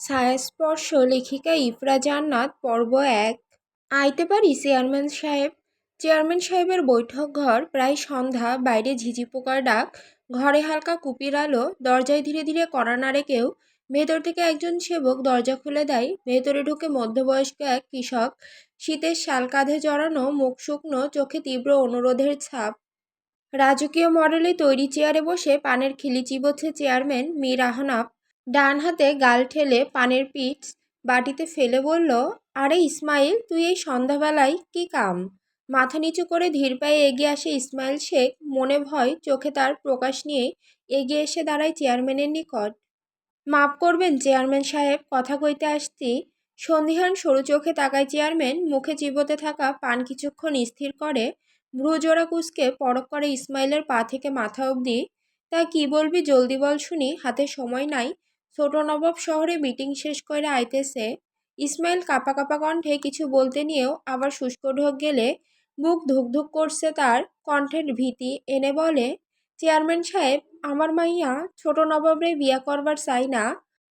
ছায়াস্পর্শ লেখিকা ইফরা জান্নাত পর্ব এক। আইতে পারি, চেয়ারম্যান সাহেব? চেয়ারম্যান সাহেবের বৈঠক ঘর, প্রায় সন্ধ্যা, বাইরে ঝিঝি পোকার ডাক, ঘরে হালকা কুপির আলো, দরজায় ধীরে ধীরে কড়া নাড়ে কেউ। ভেতর থেকে একজন সেবক দরজা খুলে দেয়। ভেতরে ঢুকে মধ্যবয়স্ক এক কৃষক। শীতের শাল কাঁধে জড়ানো, মুখ শুকনো, চোখে তীব্র অনুরোধের ছাপ। রাজকীয় মডেলে তৈরি চেয়ারে বসে পানের খিলি চিবোচ্ছে চেয়ারম্যান মীর আহনাফ। ডান হাতে গাল ঠেলে পানের পিঠ বাটিতে ফেলে বলল, আরে ইসমাইল, তুই এই সন্ধ্যাবেলায় কি কাম? মাথা নিচু করে ধীর পায়ে এগিয়ে আসে ইসমাইল শেখ, মনে ভয় চোখে তার প্রকাশ নিয়ে এগিয়ে এসে দাঁড়ায় চেয়ারম্যানের নিকট। মাফ করবেন চেয়ারম্যান সাহেব, কথা কইতে আসতি সন্ধিহান সরু চোখে তাকায় চেয়ারম্যান, মুখে চিবোতে থাকা পান কিছুক্ষণ স্থির করে ভ্রুজোড়া কুচকে পরক করে ইসমাইলের পা থেকে মাথা অবধি, তা কি বলবি জলদি বল শুনি, হাতে সময় নাই। ছোট নবাব শহরে মিটিং শেষ করে আইতেছে। ইসমাইল কাপা কাপা কণ্ঠে কিছু বলতে নিয়েও আবার শুষ্ক ঢোক গেলে বুক ধুকধুক করছে তার কণ্ঠের ভীতি। এনে বলে, চেয়ারম্যান সাহেব, আমার মাইয়া ছোট নবাবরে বিয়া করবার চাই না।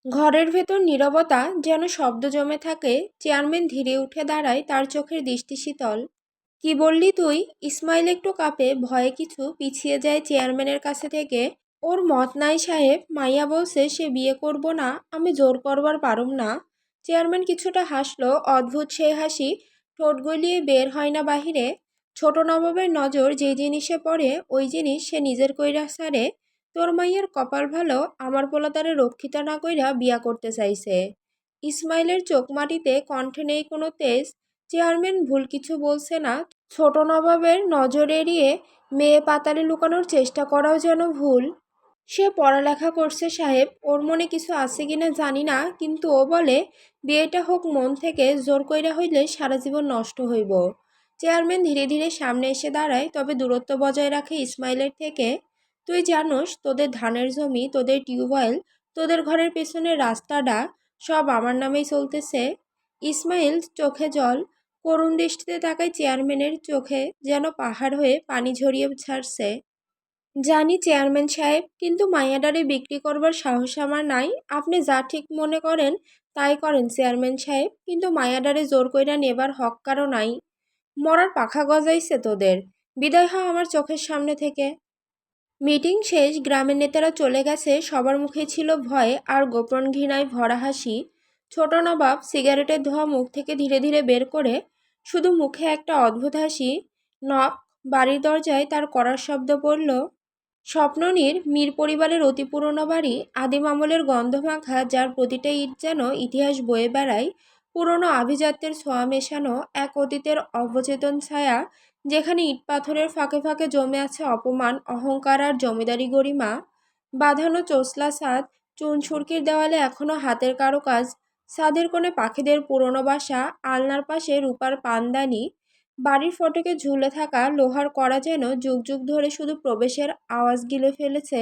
ঘরের ভেতর নীরবতা যেন শব্দ জমে থাকে। চেয়ারম্যান ধীরে উঠে দাঁড়ায় তার চোখের দৃষ্টি শীতল। কি বললি তুই? ইসমাইল একটু কাঁপে ভয়ে কিছু পিছিয়ে যায় চেয়ারম্যানের কাছে থেকে। ওর মত নাই সাহেব, মাইয়া বলছে, সে বিয়ে করব না, আমি জোর করবার পারুম না। চেয়ারম্যান কিছুটা হাসলো, অদ্ভুত সেই হাসি ঠোঁট গলিয়ে বের হয় না বাহিরে। ছোট নবাবের নজর যে জিনিসে পড়ে, ওই জিনিস সে নিজের কইরা সারে। তোর মাইয়ার কপাল ভালো, আমার পোলা তারে রক্ষিত না কইরা বিয়া করতে চাইছে। ইসমাইলের চোখ মাটিতে কণ্ঠে নেই কোনো তেজ। চেয়ারম্যান ভুল কিছু বলছে না। ছোট নবাবের নজর এড়িয়ে মেয়ে পাতালে লুকানোর চেষ্টা করাও যেন ভুল। সে পড়ালেখা করছে সাহেব, ওর মনে কিছু আছে কিনা জানি না, কিন্তু ও বলে, বিয়েটা হোক মন থেকে, জোর কইরা হইলে সারা জীবন নষ্ট হইব। চেয়ারম্যান ধীরে ধীরে সামনে এসে দাঁড়ায়, তবে দূরত্ব বজায় রাখে ইসমাইলের থেকে। তুই জানোস, তোদের ধানের জমি, তোদের টিউবওয়েল, তোদের ঘরের পেছনের রাস্তাটা, সব আমার নামেই চলতেছে। ইসমাইল চোখে জল, করুণ দৃষ্টিতে তাকায় চেয়ারম্যানের চোখে, যেন পাহাড় হয়ে পানি ঝরিয়ে ছাড়ছে। জানি চেয়ারম্যান সাহেব, কিন্তু মায়াডারে বিক্রি করবার সাহস আমার নাই। আপনি যা ঠিক মনে করেন তাই করেন চেয়ারম্যান সাহেব, কিন্তু মায়াডারে জোর কইরা নেবার হক কারও নাই। মরার পাখা গজাইছে তোদের। বিদায় হও আমার চোখের সামনে থেকে। মিটিং শেষ, গ্রামের নেতারা চলে গেছে। সবার মুখে ছিল ভয় আর গোপন ঘৃণায় ভরা হাসি। ছোট নবাব সিগারেটের ধোয়া মুখ থেকে ধীরে ধীরে বের করে শুধু মুখে একটা অদ্ভুত হাসি। নখ, বাড়ির দরজায় তার করার শব্দ পড়ল স্বপ্ননীর মীর পরিবারের অতি পুরনো বাড়ি আদিম আমলের গন্ধ মাখা যার প্রতিটা ইট যেন ইতিহাস বয়ে বেড়ায়, পুরনো আভিজাত্যের ছোঁয়া মেশানো এক অতীতের অবচেতন ছায়া, যেখানে ইট পাথরের ফাঁকে ফাঁকে জমে আছে অপমান, অহংকার আর জমিদারি গরিমা। বাঁধানো চোসলা ছাদ, চুন সুরকির দেওয়ালে এখনও হাতের কারুকাজ, ছাদের কোণে পাখিদের পুরনো বাসা, আলনার পাশে রূপার পানদানি বাড়ির ফটকে ঝুলে থাকা লোহার কড়া যেন যুগ যুগ ধরে শুধু প্রবেশের আওয়াজ গিলে ফেলেছে।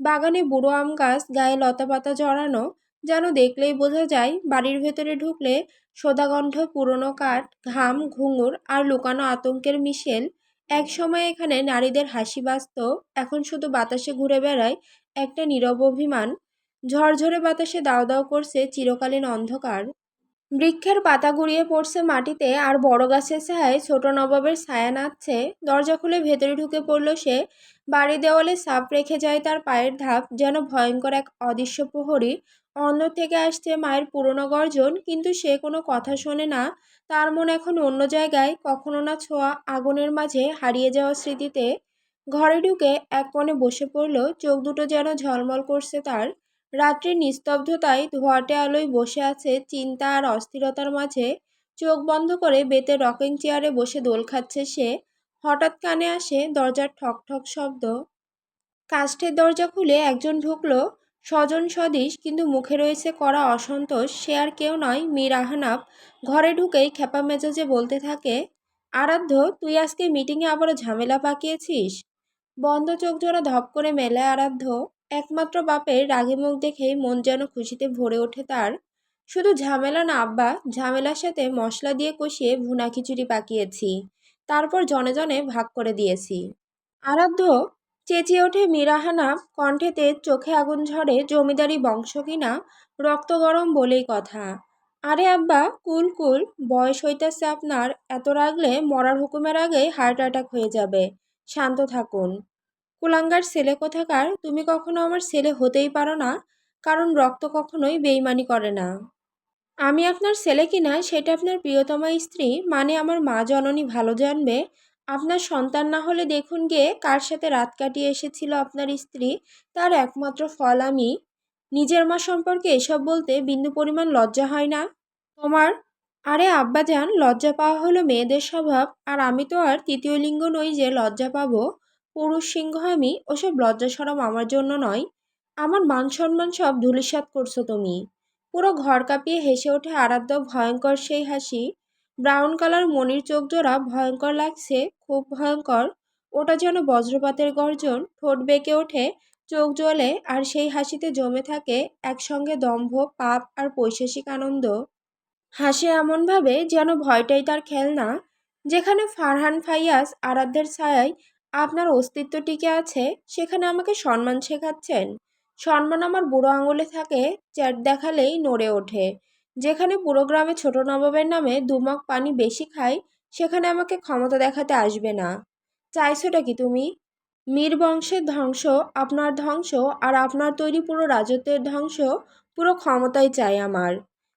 বাগানে বুড়ো আম গাছ, গায়ে লতাপাতা জড়ানো, যেন দেখলেই বোঝা যায় বাড়ির ভেতরে ঢুকলে সোদাগন্ধ, পুরনো কাঠ, ঘাম, ঘুঙুর আর লুকানো আতঙ্কের মিশেল। এক সময় এখানে নারীদের হাসি বাজত এখন শুধু বাতাসে ঘুরে বেড়ায় একটা নীরব অভিমান। ঝরঝরে বাতাসে দাও দাও করছে চিরকালীন অন্ধকার। বৃক্ষের পাতা গুড়িয়ে পড়ছে মাটিতে আর বড় গাছের ছায়ায় ছোট নবাবের ছায়া নাচছে। দরজা খুলে ভেতরে ঢুকে পড়ল সে। বাড়ি দেওয়ালে সাপ রেখে যায় তার পায়ের ধাপ, যেন ভয়ঙ্কর এক অদৃশ্য প্রহরী। অন্দর থেকে আসছে মায়ের পুরনো গর্জন, কিন্তু সে কোনো কথা শোনে না। তার মন এখন অন্য জায়গায়, কখনো না ছোঁয়া আগুনের মাঝে হারিয়ে যাওয়া স্মৃতিতে। ঘরে ঢুকে এক কোণে বসে পড়ল, চোখ দুটো যেন ঝলমল করছে তার। রাত্রির নিস্তব্ধতায় ধোয়াটে আলোয় বসে আছে চিন্তা আর অস্থিরতার মাঝে চোখ বন্ধ করে বেতের রকিং চেয়ারে বসে দোল খাচ্ছে সে। হঠাৎ কানে আসে দরজার ঠক ঠক শব্দ। কাষ্ঠের দরজা খুলে একজন ঢুকলো। স্বজন সদিশ কিন্তু মুখে রয়েছে কড়া অসন্তোষ। সে আর কেউ নয়, মীর আহনাফ ঘরে ঢুকেই খেপা মেজাজে বলতে থাকে, আরাধ্য, তুই আজকে মিটিংয়ে আবারও ঝামেলা পাকিয়েছিস? বন্ধ চোখ জোড়া ধপ করে মেলে আরাধ্য। একমাত্র বাপের রাগি মুখ দেখেই মন যেন খুশিতে ভরে ওঠে তার। শুধু ঝামেলা না, আব্বা, ঝামেলার সাথে মশলা দিয়ে কষিয়ে ভুনা খিচুড়ি পাকিয়েছি। তারপর জনে জনে ভাগ করে দিয়েছি। আরাধ্য চেঁচিয়ে ওঠে মিরাহানা কণ্ঠেতে চোখে আগুন ঝরে, জমিদারি বংশ কিনা রক্ত গরম বলেই কথা। আরে আব্বা, কুল কুল, বয়স হইতেছে আপনার, এত রাগলে মরার হুকুমের আগে হার্ট অ্যাটাক হয়ে যাবে। শান্ত থাকুন। কুলাঙ্গার ছেলে কোথাকার? তুমি কখনো আমার ছেলে হতেই পারো না, কারণ রক্ত কখনোই বেইমানি করে না। আমি আপনার ছেলে কিনা সেটা আপনার প্রিয়তমা স্ত্রী মানে আমার মা জননী ভালো জানবে। আপনার সন্তান না হলে দেখুন গিয়ে কার সাথে রাত কাটিয়ে এসেছিল আপনার স্ত্রী, তার একমাত্র ফল আমি। নিজের মা সম্পর্কে এসব বলতে বিন্দু পরিমাণ লজ্জা হয় না। তোমার? আরে আব্বাজান, লজ্জা পাওয়া হলো মেয়েদের স্বভাব, আর আমি তো আর তৃতীয় লিঙ্গ নই যে লজ্জা পাবো। পুরুষ সিংহ আমি, ওসব লজ্জা সরম আমার জন্য নয়। আমার মান সম্মান সব ধূলিসাৎ করছ তুমি। পুরো ঘর কাঁপিয়ে হেসে ওঠে আরাধ্য ভয়ঙ্কর সেই হাসি। ব্রাউন কালার মনির চোখ জোড়া ভয়ঙ্কর লাগছে, খুব ভয়ঙ্কর। ওটা যেন বজ্রপাতের গর্জন, ঠোঁট বেঁকে ওঠে, চোখ জ্বলে, আর সেই হাসিতে জমে থাকে একসঙ্গে দম্ভ, পাপ আর পৈশাসিক আনন্দ। হাসে এমনভাবে যেন ভয়টাই তার খেলনা। যেখানে ফারহান ফাইয়াস আরাধ্যের ছায়ায় আপনার অস্তিত্ব টিকে আছে? সেখানে আমাকে সম্মান শেখাচ্ছেন। সম্মান আমার বুড়ো আঙুলে থাকে, চ্যাট দেখালেই নড়ে ওঠে। যেখানে পুরো গ্রামে ছোট নবাবের নামে দুমক পানি বেশি খাই সেখানে আমাকে ক্ষমতা দেখাতে আসবে না। চাইছোটা কি তুমি? মীর বংশের ধ্বংস, আপনার ধ্বংস, আর আপনার তৈরি পুরো রাজত্বের ধ্বংস, পুরো ক্ষমতাই চাই আমার।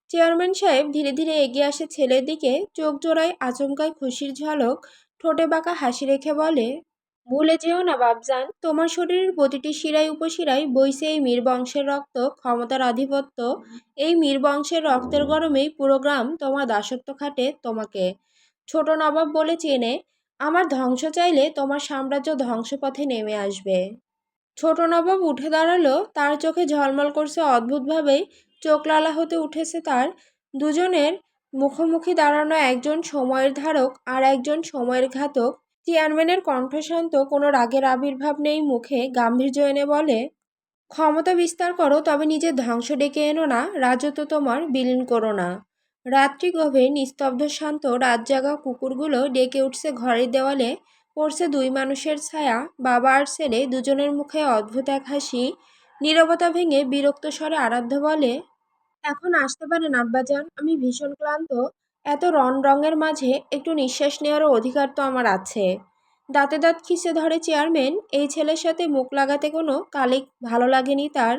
চেয়ারম্যান সাহেব ধীরে ধীরে এগিয়ে আসে ছেলের দিকে, চোখ জোড়ায় আচমকায় খুশির ঝলক, ঠোঁটে বাঁকা হাসি রেখে বলে ভুলে যেও না বাবজান তোমার শরীরের প্রতিটি শিরায় উপশিরায় বইছে এই মীর বংশের রক্ত, ক্ষমতার আধিপত্য। এই মীর বংশের রক্তের গরমেই পুরো গ্রাম তোমার দাসত্ব খাটে তোমাকে। ছোট নবাব বলে চেনে আমার ধ্বংস চাইলে তোমার সাম্রাজ্য ধ্বংসপথে নেমে আসবে। ছোট নবাব উঠে দাঁড়াল, তার চোখে ঝলমল করছে অদ্ভুতভাবেই, চোখ লালা হতে উঠেছে তার। দুজনের মুখোমুখি দাঁড়ানো একজন সময়ের ধারক আর একজন সময়ের ঘাতক। চেয়ারম্যানের কণ্ঠশান্ত কোনো রাগের আবির্ভাব নেই মুখে, গাম্ভীর্য এনে বলে, ক্ষমতা বিস্তার করো, তবে নিজের ধ্বংস ডেকে এনো না, রাজত্ব তোমার বিলীন করো না। রাত্রি গভীর, নিস্তব্ধ, শান্ত, রাত জাগা কুকুরগুলো ডেকে উঠছে ঘরের দেওয়ালে, পড়ছে দুই মানুষের ছায়া, বাবা আর ছেলে দুজনের মুখে অদ্ভুত এক হাসি, নীরবতা ভেঙে বিরক্ত স্বরে আরাধ্য বলে, এখন আসতে পারেন, আব্বাজান, আমি ভীষণ ক্লান্ত এত রণ রঙের মাঝে একটু নিঃশ্বাস নেওয়ারও অধিকার তো আমার আছে। দাঁতে দাঁত খিসে ধরে চেয়ারম্যান, এই ছেলের সাথে মুখ লাগাতে কোনো কালিক ভালো লাগেনি তার।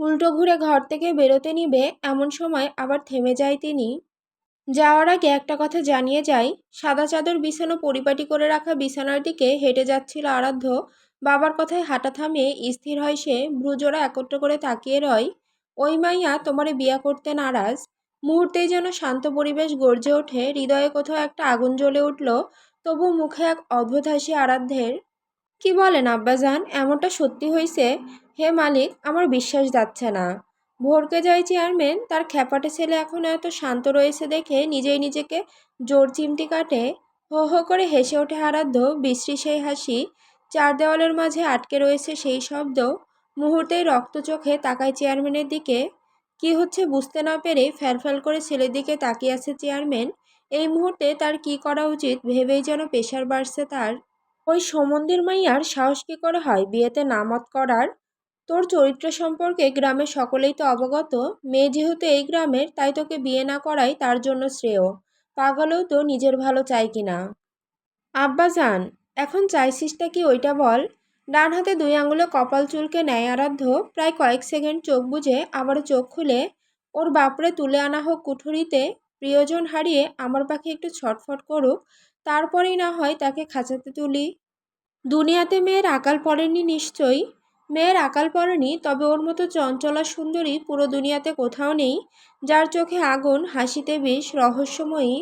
উল্টো ঘুরে ঘর থেকে বেরোতে নিবে, এমন সময় আবার থেমে যায় তিনি। যাওয়ার আগে একটা কথা জানিয়ে যাই, সাদা চাদর বিছানো পরিপাটি করে রাখা বিছানার দিকে হেঁটে যাচ্ছিল আরাধ্য। বাবার কথায় হাঁটা থামিয়ে স্থির হয় সে, ভ্রুজোড়া একত্র করে তাকিয়ে রয়, ওই মাইয়া তোমারে বিয়া করতে নারাজ। মুহূর্তেই যেন শান্ত পরিবেশ গর্জে ওঠে, হৃদয়ে কোথাও একটা আগুন জ্বলে উঠল, তবু মুখে এক অদ্ভুত হাসি আরাধ্যের। কি বলেন আব্বাজান, এমনটা সত্যি হয়েছে হে মালিক, আমার বিশ্বাস যাচ্ছে না। ভোরকে যায় চেয়ারম্যান, তার খ্যাপাটে ছেলে এখন এত শান্ত রয়েছে দেখে নিজেই নিজেকে জোর চিমটি কাটে। হো হো করে হেসে ওঠে আরাধ্য, বিশ্রী সেই হাসি। চার দেওয়ালের মাঝে আটকে রয়েছে সেই শব্দ। মুহূর্তেই রক্ত চোখে তাকায় চেয়ারম্যানের দিকে। কি হচ্ছে বুঝতে না পেরে ফ্যালফ্যাল করে ছেলের দিকে তাকিয়ে আছে চেয়ারম্যান। এই মুহূর্তে তার কি করা উচিত ভেবেই যেন পেশার বাড়ছে তার। ওই সমন্দির মাইয়ার সাহস কী করে হয় বিয়েতে নামত করার? তোর চরিত্র সম্পর্কে গ্রামের সকলেই তো অবগত। মেয়ে যেহেতু এই গ্রামের, তাই তোকে বিয়ে না করাই তার জন্য শ্রেয়। পাগলেও তো নিজের ভালো চাই কিনা। আব্বা যান এখন চাইছিসটা কি ওইটা বল? ডান হাতে দুই আঙুলে কপাল চুলকে নেয় আরাধ্য। প্রায় কয়েক সেকেন্ড চোখ বুঝে আবারও চোখ খুলে ওর বাপরে তুলে আনা হোক কুঠুরিতে, প্রিয়জন হারিয়ে আমার পাখি একটু ছটফট করুক, তারপরেই না হয় তাকে খাঁচাতে তুলি। দুনিয়াতে মেয়ের আকাল পড়েনি নিশ্চয়ই। মেয়ের আকাল পড়েনি, তবে ওর মতো চঞ্চলা সুন্দরী পুরো দুনিয়াতে কোথাও নেই, যার চোখে আগুন, হাসিতে বিষ, রহস্যময়ী